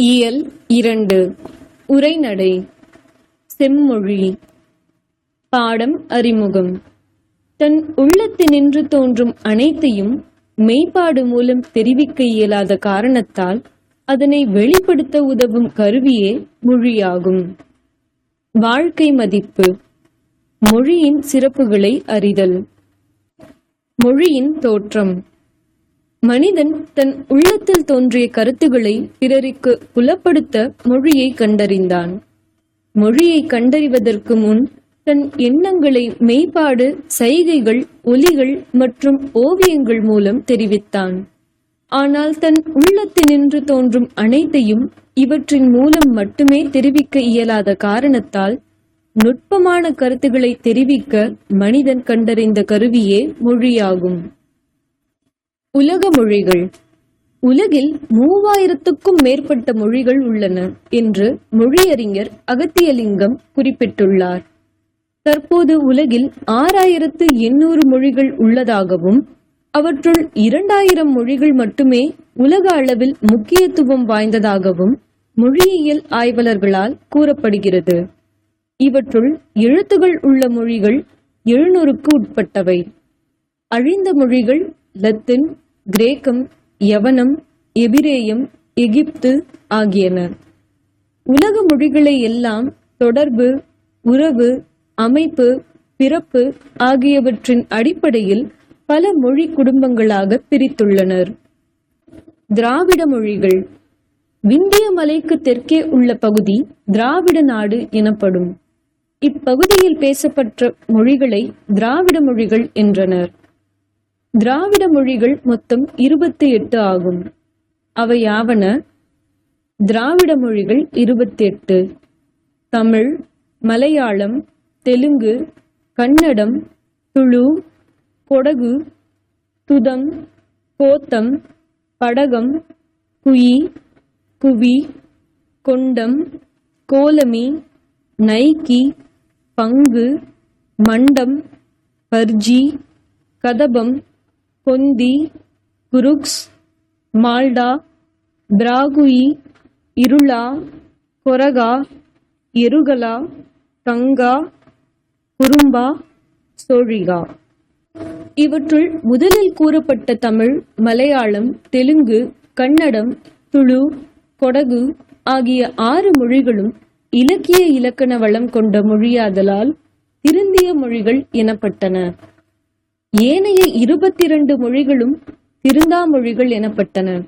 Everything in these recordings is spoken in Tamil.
இயல் இரண்டு. உரைநடை. செம்மொழி. பாடம் அறிமுகம். தன் உள்ளத்தினின்று தோன்றும் அனைத்தையும் மெய்ப்பாடு மூலம் தெரிவிக்க இயலாத காரணத்தால் அதனை வெளிப்படுத்த உதவும் கருவியே மொழியாகும். வாழ்க்கை மதிப்பு. மொழியின் சிறப்புகளை அறிதல். மொழியின் தோற்றம். மனிதன் தன் உள்ளத்தில் தோன்றிய கருத்துக்களை பிறருக்கு புலப்படுத்த மொழியை கண்டறிந்தான். மொழியை கண்டறிவதற்கு முன் தன் எண்ணங்களை மெய்ப்பாடு சைகைகள் ஒலிகள் மற்றும் ஓவியங்கள் மூலம் தெரிவித்தான். ஆனால் தன் உள்ளத்தினின்று தோன்றும் அனைத்தையும் இவற்றின் மூலம் மட்டுமே தெரிவிக்க இயலாத காரணத்தால் நுட்பமான கருத்துக்களை தெரிவிக்க மனிதன் கண்டறிந்த கருவியே மொழியாகும். உலக மொழிகள். உலகில் மூவாயிரத்துக்கும் மேற்பட்ட மொழிகள் உள்ளன என்று மொழியறிஞர் அகத்தியலிங்கம் குறிப்பிட்டுள்ளார். தற்போது உலகில் ஆறாயிரத்து எண்ணூறு மொழிகள் உள்ளதாகவும் அவற்றுள் இரண்டாயிரம் மொழிகள் மட்டுமே உலக அளவில் முக்கியத்துவம் வாய்ந்ததாகவும் மொழியியல் ஆய்வாளர்களால் கூறப்படுகிறது. இவற்றுள் எழுத்துகள் உள்ள மொழிகள் எழுநூறுக்கு உட்பட்டவை. அழிந்த மொழிகள் லத்தீன் கிரேக்கம் யவனம் எபிரேயம் எகிப்து ஆகியன. உலக மொழிகளை எல்லாம் தொடர்பு உறவு அமைப்பு பிறப்பு ஆகியவற்றின் அடிப்படையில் பல மொழி குடும்பங்களாக பிரித்துள்ளனர். திராவிட மொழிகள். விந்திய மலைக்கு தெற்கே உள்ள பகுதி திராவிட நாடு எனப்படும். இப்பகுதியில் பேசப்பட்ட மொழிகளை திராவிட மொழிகள் என்றனர். திராவிட மொழிகள் மொத்தம் இருபத்தி எட்டு ஆகும். அவை யாவன? திராவிட மொழிகள் இருபத்தி எட்டு. தமிழ் மலையாளம் தெலுங்கு கன்னடம் துளு கொடகு துதம் கோத்தம் படகம் குயி குவி கொண்டம் கோலமி நைக்கி பங்கு மண்டம் பர்ஜி கதபம் கொந்தி குருக்ஸ் மால்டா பிராகுயி இருளா கொரகா எருகலா கங்கா குறும்பா சோழிகா. இவற்றுள் முதலில் கூறப்பட்ட தமிழ் மலையாளம் தெலுங்கு கன்னடம் துளு கொடகு ஆகிய ஆறு மொழிகளும் இலக்கிய இலக்கண வளம் கொண்ட மொழியாதலால் திருந்திய மொழிகள் எனப்பட்டன. ஏனைய இருபத்தி இரண்டு மொழிகளும் திருந்தா மொழிகள் எனப்பட்டன.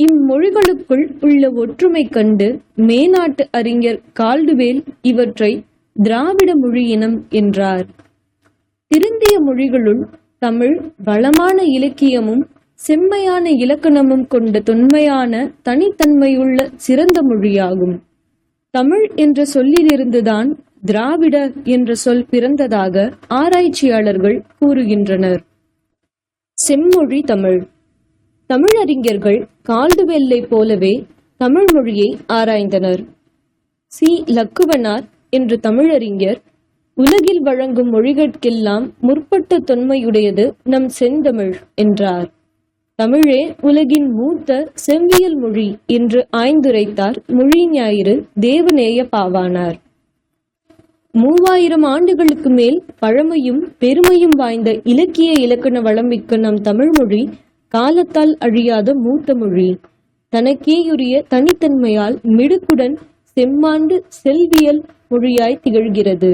இம்மொழிகளுக்குள் உள்ள ஒற்றுமை கண்டு மேநாட்டு அறிஞர் கால்டுவேல் இவற்றை திராவிட மொழி இனம் என்றார். திருந்திய மொழிகளுள் தமிழ் வளமான இலக்கியமும் செம்மையான இலக்கணமும் கொண்ட தொன்மையான தனித்தன்மையுள்ள சிறந்த மொழியாகும். தமிழ் என்ற சொல்லிலிருந்துதான் திராவிட என்ற சொல் பிறந்ததாக ஆராய்ச்சியாளர்கள் கூறுகின்றனர். செம்மொழி தமிழ். தமிழறிஞர்கள் கால்டுவெல்லை போலவே தமிழ் மொழியை ஆராய்ந்தனர். சி. லக்குவனார் என்ற தமிழறிஞர் உலகில் வழங்கும் மொழிகளுக்கெல்லாம் முற்பட்ட தொன்மையுடையது நம் செந்தமிழ் என்றார். தமிழே உலகின் மூத்த செவ்வியல் மொழி என்று ஆய்ந்துரைத்தார் மொழி ஞாயிறு தேவநேய பாவானார். மூவாயிரம் ஆண்டுகளுக்கு மேல் பழமையும் பெருமையும் வாய்ந்த இலக்கிய இலக்கண வளமிக்க நம் தமிழ் மொழி காலத்தால் அழியாத மூத்த மொழி. தனக்கேயுரிய தனித்தன்மையால் மிடுக்குடன் செம்மாண்டு செல்வியல் மொழியாய் திகழ்கிறது.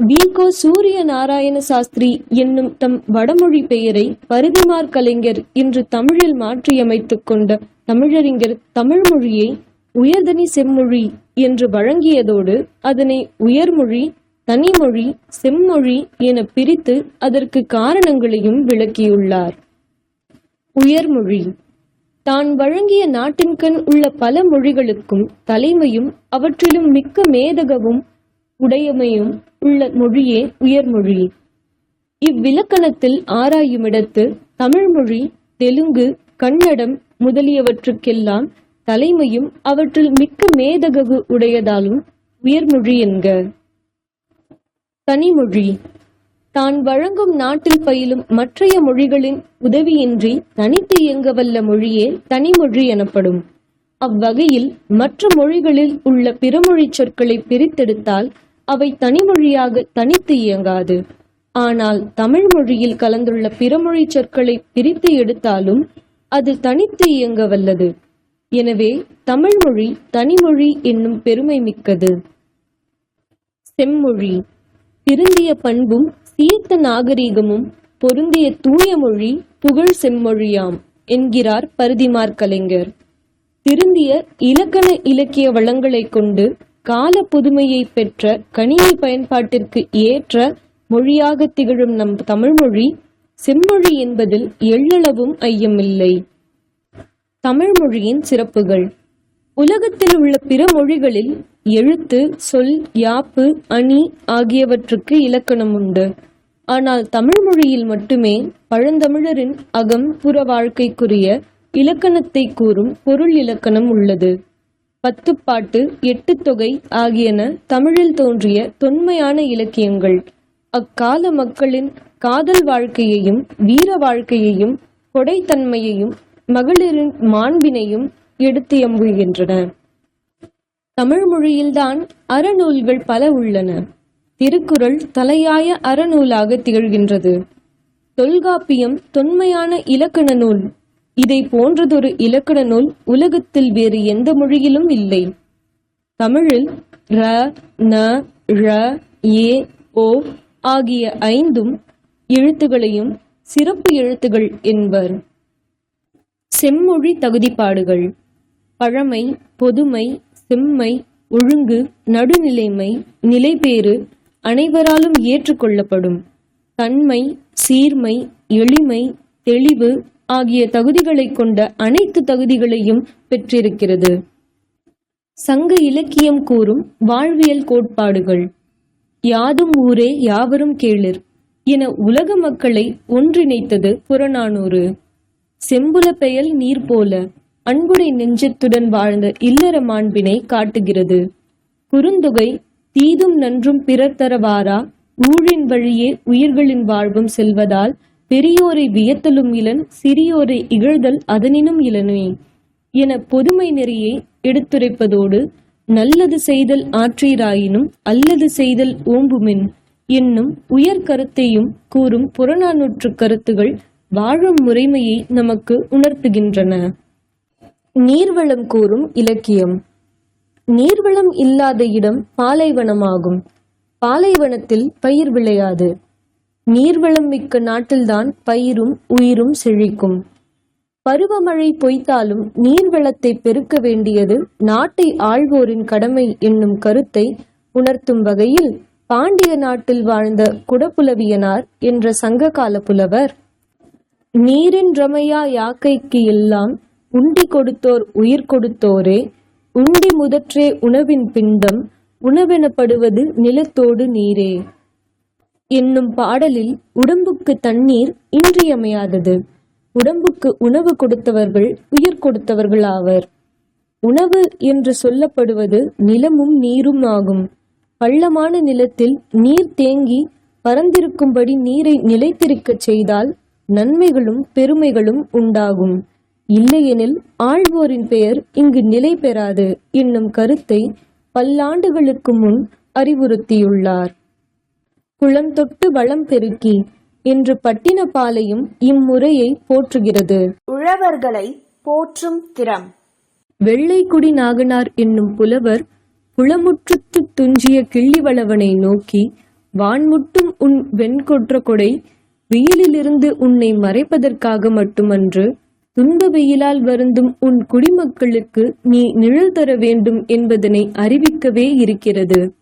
வீகோ சூரிய நாராயண சாஸ்திரி என்னும் தம் வடமொழி பெயரை பரிதிமார் கலைஞர் இன்று தமிழில் மாற்றியமைத்துக் கொண்ட தமிழறிஞர் தமிழ் மொழியை உயர்தனி செம்மொழி என்று வழங்கியதோடு அதனை உயர்மொழி தனிமொழி செம்மொழி என பிரித்து அதற்கு காரணங்களையும் விளக்கியுள்ளார். உயர்மொழி. தான் வழங்கிய நாட்டின்கண் உள்ள பல மொழிகளுக்கும் தலைமையும் அவற்றிலும் மிக்க மேதகவும் உடையமையும் உள்ள மொழியே உயர்மொழி. இவ்விலக்கணத்தில் ஆராயுமிடத்து தமிழ்மொழி தெலுங்கு கன்னடம் முதலியவற்றுக்கெல்லாம் தலைமையும் அவற்றில் மிக்க மேதகவு உடையதாலும் உயர்மொழி என்க. தனிமொழி. தான் வழங்கும் நாட்டில் பயிலும் மற்றைய மொழிகளின் உதவியின்றி தனித்து இயங்கவல்ல மொழியே தனிமொழி எனப்படும். அவ்வகையில் மற்ற மொழிகளில் உள்ள பிறமொழிச் சொற்களை பிரித்தெடுத்தால் அவை தனிமொழியாக தனித்து இயங்காது. ஆனால் தமிழ் மொழியில் கலந்துள்ள பிறமொழிச் சொற்களை பிரித்து எடுத்தாலும் அது தனித்து இயங்க வல்லது. எனவே தமிழ் மொழி தனிமொழி என்னும் பெருமை மிக்கது. செம்மொழி. திருந்திய பண்பும் சீர்த்த நாகரீகமும் பொருந்திய தூய மொழி புகழ் செம்மொழியாம் என்கிறார் பருதிமார் கலைஞர். திருந்திய இலக்கண இலக்கிய வளங்களைக் கொண்டு கால புதுமையை பெற்ற கணினி பயன்பாட்டிற்கு ஏற்ற மொழியாக திகழும் நம் தமிழ்மொழி செம்மொழி என்பதில் எள்ளளவும் ஐயமில்லை. தமிழ் மொழியின் சிறப்புகள். உலகத்தில் உள்ள பிற மொழிகளில் எழுத்து சொல் யாப்பு அணி ஆகியவற்றுக்கு இலக்கணம் உண்டு. ஆனால் தமிழ் மொழியில் மட்டுமே பழந்தமிழரின் அகம் புற வாழ்க்கைக்குரிய இலக்கணத்தை கூறும் பொருள் இலக்கணம் உள்ளது. பத்துப்பாட்டு எட்டுத்தொகை ஆகியன தமிழில் தோன்றிய தொன்மையான இலக்கியங்கள். அக்கால மக்களின் காதல் வாழ்க்கையையும் வீர வாழ்க்கையையும் கொடைத்தன்மையையும் மகளிரின் மாண்பினையும் எடுத்து எம்புகின்றன. தமிழ் மொழியில்தான் அறநூல்கள் பல உள்ளன. திருக்குறள் தலையாய அறநூலாக திகழ்கின்றது. தொல்காப்பியம் தொன்மையான இலக்கண நூல். இதை போன்றதொரு இலக்கண நூல் உலகத்தில் வேறு எந்த மொழியிலும் இல்லை. தமிழில் ர ந ழ ஏ ஓ ஆகிய ஐந்தும் எழுத்துகளையும் சிறப்பு எழுத்துகள் என்பர். செம்மொழி தகுதிப்பாடுகள். பழமை பொதுமை செம்மை ஒழுங்கு நடுநிலைமை நிலைபேறு அனைவராலும் ஏற்றுக்கொள்ளப்படும். தன்மை சீர்மை எளிமை தெளிவு ஆகிய தகுதிகளைக் கொண்ட அனைத்து தகுதிகளையும் பெற்றிருக்கிறது. சங்க இலக்கியம் கூறும் வாழ்வியல் கோட்பாடுகள். யாதும் ஊரே யாவரும் கேளிர் என உலக மக்களை ஒன்றிணைத்தது புறநானூறு. செம்புல பெயல் நீர் போல அன்புடை நெஞ்சத்துடன் வாழ்ந்த இல்லற மாண்பினை காட்டுகிறது. குறுந்தொகை தீதும் நன்றும் பிறர் தரவாரா? ஊழின் வழியே உயிர்களின் வாழ்வும் செல்வதால் பெரியோரை வியத்தலும் இளன் சிறியோரை இகழ்தல் அதனினும் இளனுமே என பொதுமை நெறியை எடுத்துரைப்பதோடு நல்லது செய்தல் ஆற்றீராயினும் அல்லது செய்தல் ஓம்புமின் என்னும் உயர் கருத்தையும் கூறும் புறநானூற்று கருத்துகள் வாழும் முறைமையை நமக்கு உணர்த்துகின்றன. நீர்வளம் கூறும் இலக்கியம். நீர்வளம் இல்லாத இடம் பாலைவனமாகும். பாலைவனத்தில் பயிர் விளையாது. நீர்வளம் மிக்க நாட்டில்தான் பயிரும் உயிரும் செழிக்கும். பருவமழை பொய்த்தாலும் நீர்வளத்தை பெருக்க வேண்டியது நாட்டை ஆள்வோரின் கடமை என்னும் கருத்தை உணர்த்தும் வகையில் பாண்டிய நாட்டில் வாழ்ந்த குடப்புலவியனார் என்ற சங்ககால புலவர் நீரின் ரமையா யாக்கைக்கு எல்லாம் உண்டி கொடுத்தோர் உயிர் கொடுத்தோரே உண்டி முதற்றே உணவின் பிண்டம் உணவெனப்படுவது நிலத்தோடு நீரே. என்னும் பாடலில் உடம்புக்கு தண்ணீர் இன்றியமையாதது. உடம்புக்கு உணவு கொடுத்தவர்கள் உயிர் கொடுத்தவர்கள் ஆவர். உணவு என்று சொல்லப்படுவது நிலமும் நீரும் ஆகும். பள்ளமான நிலத்தில் நீர் தேங்கி பறந்திருக்கும்படி நீரை நிலைத்திருக்கச் செய்தால் நன்மைகளும் பெருமைகளும் உண்டாகும். இல்லையெனில் ஆழ்வோரின் பெயர் இங்கு நிலை பெறாது. என்னும் கருத்தை பல்லாண்டுகளுக்கு முன் அறிவுறுத்தியுள்ளார். குளம் தொட்டு வளம் பெருக்கி என்று பட்டினப்பாலையும் இம்முறையை போற்றுகிறது. உழவர்களை போற்றும் திறம். வெள்ளைக்குடி நாகனார் என்னும் புலவர் புலமுற்றுத்து துஞ்சிய கிள்ளிவளவனை நோக்கி வான்முட்டும் உன் வெண்கொற்ற கொடை வெயிலிலிருந்து உன்னை மறைப்பதற்காக மட்டுமன்று துன்ப வெயிலால் வருந்தும் உன் குடிமக்களுக்கு நீ நிழல் தர வேண்டும் என்பதனை அறிவிக்கவே இருக்கிறது.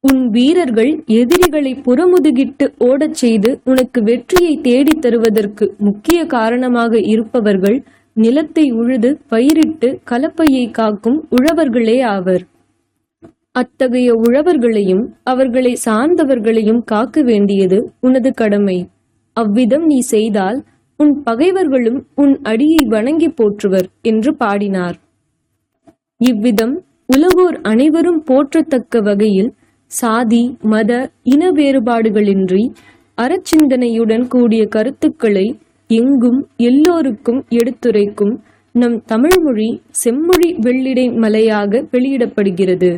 உன் வீரர்கள் எதிரிகளை புறமுதுகிட்டு ஓடச் செய்து உனக்கு வெற்றியை தேடித் தருவதற்கு முக்கிய காரணமாக இருப்பவர்கள் நிலத்தை உழுது பயிரிட்டு கலப்பையை காக்கும் உழவர்களே ஆவர். அத்தகைய உழவர்களையும் அவர்களை சார்ந்தவர்களையும் காக்க வேண்டியது உனது கடமை. அவ்விதம் நீ செய்தால் உன் பகைவர்களும் உன் அடியை வணங்கி போற்றுவர் என்று பாடினார். இவ்விதம் உலகோர் அனைவரும் போற்றத்தக்க வகையில் சாதி மத இன வேறுபாடுகளின்றி அறச்சிந்தனையுடன் கூடிய கருத்துக்களை எங்கும் எல்லோருக்கும் எடுத்துரைக்கும் நம் தமிழ்மொழி செம்மொழி வெள்ளிடை மலையாக வெளியிடப்படுகிறது.